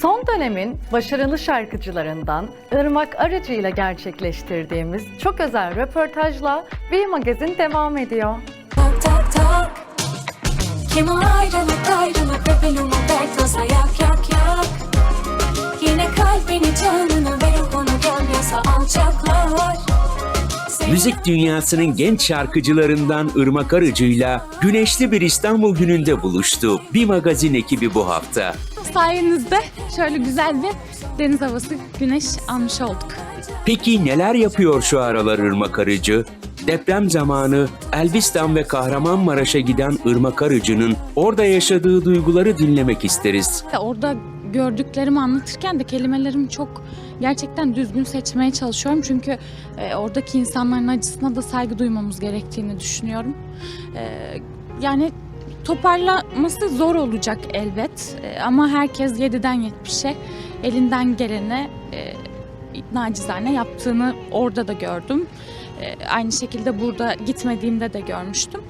Son dönemin başarılı şarkıcılarından Irmak Arıcı ile gerçekleştirdiğimiz çok özel röportajla bir magazin devam ediyor. Tak tak tak Kim o ayrılık ayrılık ve benim o dert tasa yak yak yak Yine kalbini canını ve ruhunu gel yasa alçaklar Müzik dünyasının genç şarkıcılarından Irmak Arıcı'yla güneşli bir İstanbul gününde buluştu. Bir magazin ekibi bu hafta. Sayenizde şöyle güzel bir deniz havası, güneş almış olduk. Peki neler yapıyor şu aralar Irmak Arıcı? Deprem zamanı Elbistan ve Kahramanmaraş'a giden Irmak Arıcı'nın orada yaşadığı duyguları dinlemek isteriz. Orada gördüklerimi anlatırken de kelimelerimi çok gerçekten düzgün seçmeye çalışıyorum. Çünkü e, oradaki insanların acısına da saygı duymamız gerektiğini düşünüyorum. E, yani toparlaması zor olacak elbet. E, ama herkes 7'den 70'e elinden geleni e, nacizane yaptığını orada da gördüm. E, aynı şekilde burada gitmediğimde de görmüştüm.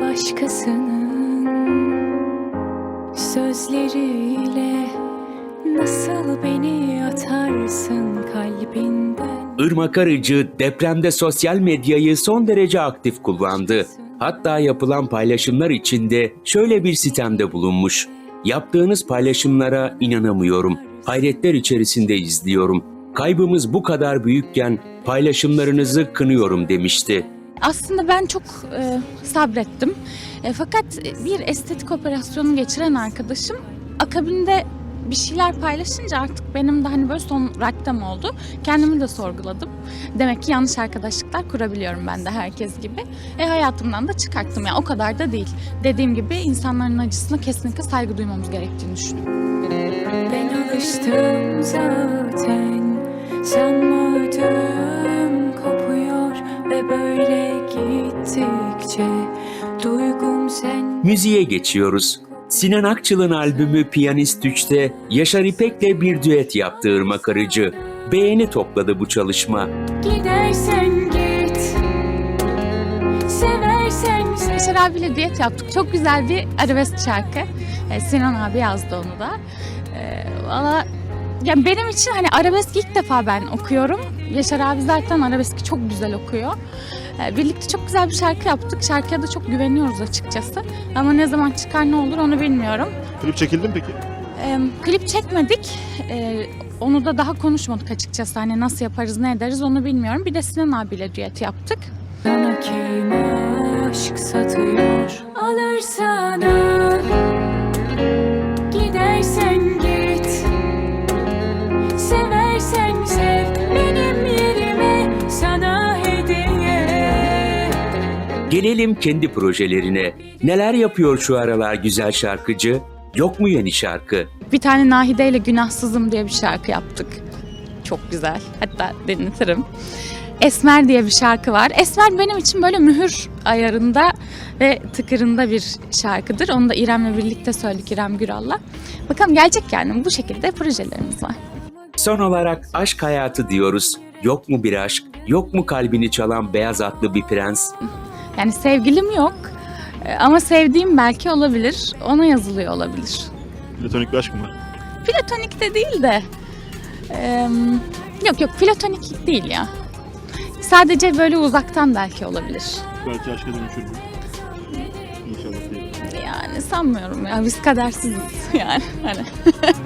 Başkasının sözleriyle Nasıl beni atarsın kalbinden Irmak Arıcı depremde sosyal medyayı son derece aktif kullandı. Hatta yapılan paylaşımlar içinde şöyle bir sitemde bulunmuş. Yaptığınız paylaşımlara inanamıyorum. Hayretler içerisinde izliyorum. Kaybımız bu kadar büyükken paylaşımlarınızı kınıyorum demişti. Aslında ben çok e, sabrettim. E, fakat bir estetik operasyonu geçiren arkadaşım akabinde bir şeyler paylaşınca artık benim de hani böyle son raktam oldu. Kendimi de sorguladım. Demek ki yanlış arkadaşlıklar kurabiliyorum ben de herkes gibi. E hayatımdan da çıkarttım. Yani o kadar da değil. Dediğim gibi insanların acısına kesinlikle saygı duymamız gerektiğini düşünüyorum. Ben alıştım zaten Sanmadım kopuyor Ve böyle gittikçe Duygum sen Müziğe geçiyoruz. Sinan Akçıl'ın albümü Piyanist 3'te Yaşar İpek'le bir düet yaptı Irmak Arıcı. Beğeni topladı bu çalışma. Gidersen git Seversen sev Yaşar abiyle diyet yaptık. Çok güzel bir arabesk şarkı. E, Sinan abi yazdı onu da. E, Valla yani benim için hani arabesk ilk defa ben okuyorum. Yaşar abi zaten arabeski çok güzel okuyor. E, birlikte çok güzel bir şarkı yaptık. Şarkıya da çok güveniyoruz açıkçası. Ama ne zaman çıkar ne olur onu bilmiyorum. Klip çekildi mi peki? E, klip çekmedik. E, onu da daha konuşmadık açıkçası. Hani nasıl yaparız ne ederiz onu bilmiyorum. Bir de Sinan abiyle düet yaptık. Sana kim aşk satıyor Gelelim kendi projelerine. Neler yapıyor şu aralar güzel şarkıcı? Yok mu yeni şarkı? Bir tane Nahide ile Günahsızım diye bir şarkı yaptık. Çok güzel. Hatta dinletirim. Esmer diye bir şarkı var. Esmer benim için böyle mühür ayarında ve tıkırında bir şarkıdır. Onu da İrem'le birlikte söyledik İrem Güral'la. Bakalım gelecek yani bu şekilde projelerimiz var. Son olarak aşk hayatı diyoruz. Yok mu bir aşk? Yok mu kalbini çalan beyaz atlı bir prens? Yani sevgilim yok Ee, ama sevdiğim belki olabilir. Ona yazılıyor olabilir. Platonik bir aşk mı var? Platonik de değil de em, yok yok platonik değil ya. Sadece böyle uzaktan belki olabilir. Belki aşka dönüşür mü? İnşallah değil. Yani sanmıyorum ya biz kadersiziz yani hani.